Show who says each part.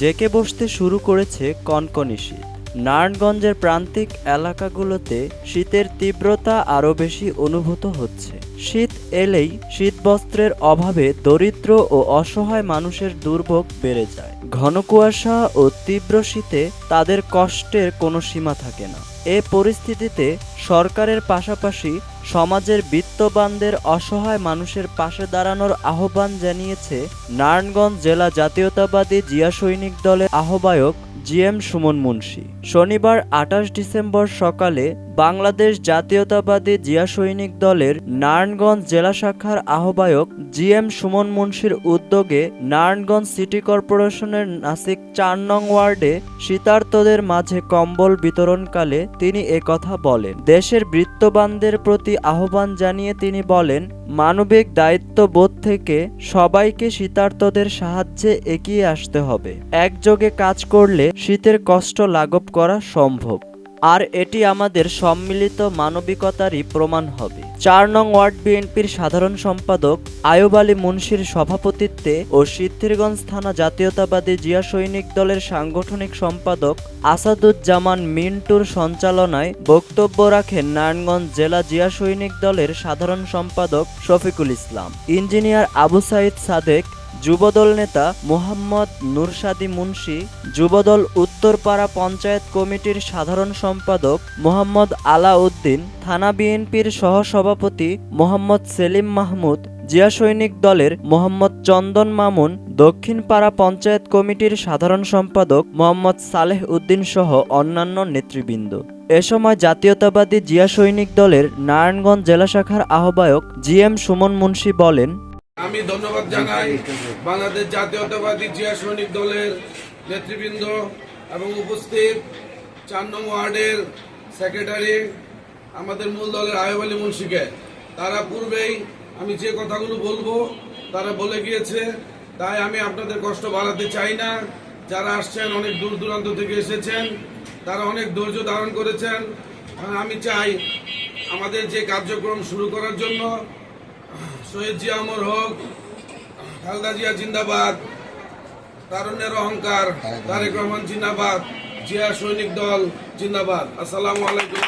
Speaker 1: JK বসতে শুরু করেছে কনকনি শীত। নারায়ণগঞ্জের প্রান্তিক এলাকাগুলোতে শীতের তীব্রতা আরও বেশি অনুভূত হচ্ছে। শীত এলেই শীতবস্ত্রের অভাবে দরিদ্র ও অসহায় মানুষের দুর্ভোগ বেড়ে যায়। ঘন কুয়াশা ও তীব্র শীতে তাদের কষ্টের কোনো সীমা থাকে না। এ পরিস্থিতিতে সরকারের পাশাপাশি সমাজের বিত্তবানদের অসহায় মানুষের পাশে দাঁড়ানোর আহ্বান জানিয়েছে নারায়ণগঞ্জ জেলা জাতীয়তাবাদী জিয়া সৈনিক দলের আহ্বায়ক জি এম সুমন মুন্সি। শনিবার আঠাশ ডিসেম্বর সকালে বাংলাদেশ জাতীয়তাবাদী জিয়া সৈনিক দলের নারায়ণগঞ্জ জেলা শাখার আহ্বায়ক জি এম সুমন মুন্সির উদ্যোগে নারায়ণগঞ্জ সিটি কর্পোরেশনের নাসিক চার নং ওয়ার্ডে শীতার্তদের মাঝে কম্বল বিতরণকালে তিনি কথা বলেন। দেশের বৃত্তবানদের প্রতি আহ্বান জানিয়ে তিনি বলেন, মানবিক দায়িত্ববোধ থেকে সবাইকে শীতার্তদের সাহায্যে এগিয়ে আসতে হবে। একযোগে কাজ করলে শীতের কষ্ট লাঘব করা সম্ভব। আর এটি আমাদের সম্মিলিত মানবিকতারই প্রমাণ হবে। চার নং ওয়ার্ড বিএনপির সাধারণ সম্পাদক আয়ুব আলী মুন্সির সভাপতিত্বে ও সিদ্ধিরগঞ্জ থানা জাতীয়তাবাদী জিয়া সৈনিক দলের সাংগঠনিক সম্পাদক আসাদুজ্জামান মিন্টুর সঞ্চালনায় বক্তব্য রাখেন নারায়ণগঞ্জ জেলা জিয়া সৈনিক দলের সাধারণ সম্পাদক শফিকুল ইসলাম। ইঞ্জিনিয়ার আবু সাইদ সাদেক যুবদল নেতা মোহাম্মদ নুরসাদি মুন্সি, যুবদল উত্তরপাড়া পঞ্চায়েত কমিটির সাধারণ সম্পাদক মোহাম্মদ আলাউদ্দিন, থানা বিএনপির সহসভাপতি মোহাম্মদ সেলিম মাহমুদ, জিয়া সৈনিক দলের মোহাম্মদ চন্দন মামুন, দক্ষিণপাড়া পঞ্চায়েত কমিটির সাধারণ সম্পাদক মোহাম্মদ সালেহ উদ্দিন সহ অন্যান্য নেতৃবৃন্দ। এ সময় জাতীয়তাবাদী জিয়া সৈনিক দলের নারায়ণগঞ্জ জেলা শাখার আহ্বায়ক জি এম সুমন মুন্সি বলেন
Speaker 2: আমি ধন্যবাদ জানাই বাংলাদেশ জাতীয়তাবাদী জিয়া সৈনিক দলের নেতৃবৃন্দ এবং উপস্থিত চার নং ওয়ার্ডের সেক্রেটারি আমাদের মূল দলের আয়ব আলী মুন্সিকে। তারা পূর্বেই আমি যে কথাগুলো বলব, তারা বলে গিয়েছে, তাই আমি আপনাদের কষ্ট বাড়াতে চাই না। যারা আসছেন, অনেক দূর দূরান্ত থেকে এসেছেন, তারা অনেক ধৈর্য ধারণ করেছেন। আমি চাই আমাদের যে কার্যক্রম শুরু করার জন্য শহীদ জিয়া অমর হোক, খালদা জিয়া জিন্দাবাদ, তারুণ্যের অহংকার, তারেক রহমান জিন্দাবাদ, জিয়া সৈনিক দল জিন্দাবাদ। আসসালামু আলাইকুম